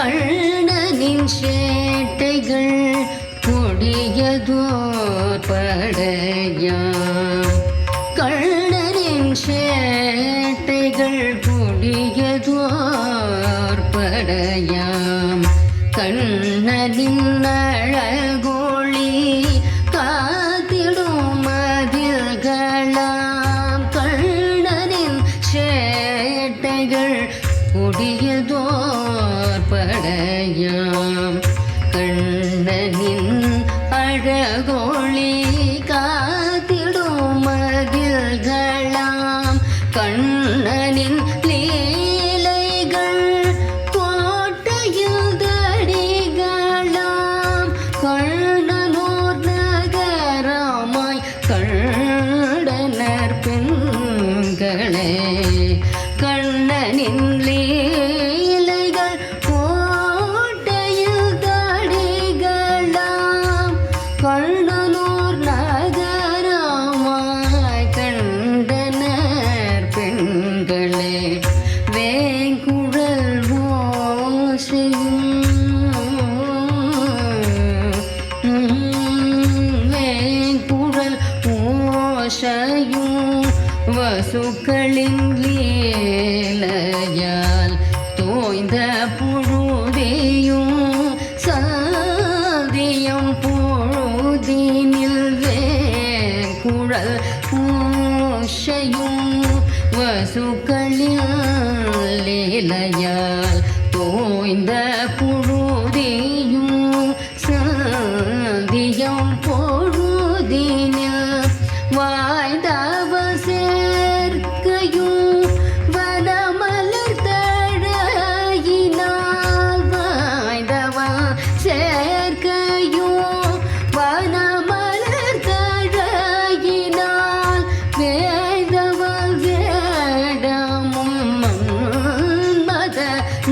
கண்ணனின் சேட்டைகள் கொடியதோ படையாம் கண்ணனின் சேட்டைகள் கொடியதோர் படையாம் கண்ணனின் அழகோ கொடியதோர் படையாம் கண்ணனின் அழகோழி காத்திடும் மதில்களாம் கண்ணனின் லீலைகள் கோட்டையில் தடிகளாம் கண்ணனூர் நகரமாய் கண்டனர் பெண்களே ஆசையும் வசுக்களின் லீலையால் தோய்ந்த புழுதியும் சாதியம் பொழுதினில் வேங்குழல் பூஷையும் வசுக்களின் லீலையால் தோய்ந்த புழுதியும் சாதியம் போ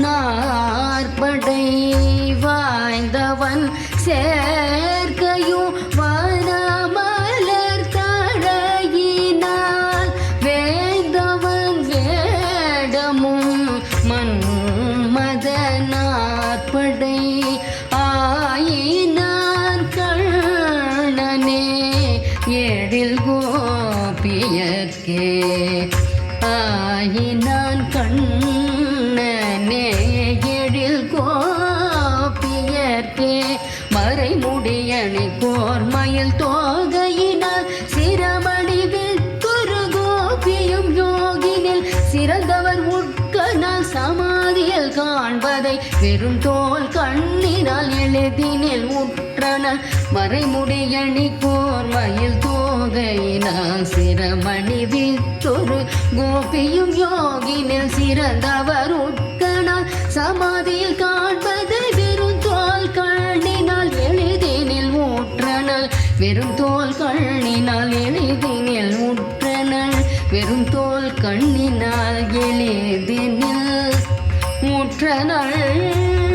நாற்படை வாய்ந்தவன். சேர்க்கையும் வனமலர் தழையினால் வேந்தவன் வேடமும் மன்மத நாற்படை ஏழில் கோபியற்கே ஆயினான் கண்ணனே எழில் கோபியர்க்கே. மறைமுடியணி கோர்மயில் தோ காண்பதை வெறும் தோல் கண்ணினால் எழுதினில் உற்றனல் மறைமுடியணி போர் மயில் தோகையினால் சிரமணி வித்தொரு கோபியும் யோகினில் சிறந்தவர் உட்கனால் சமாதியில் காண்பதை வெறும் தோல் கண்ணினால் எழுதினில் ஊற்றனால் வெறும் தோல் கண்ணினால் எழுதினில் உற்றனல் வெறும் தோல் கண்ணினால் எளிதினில் 我真的。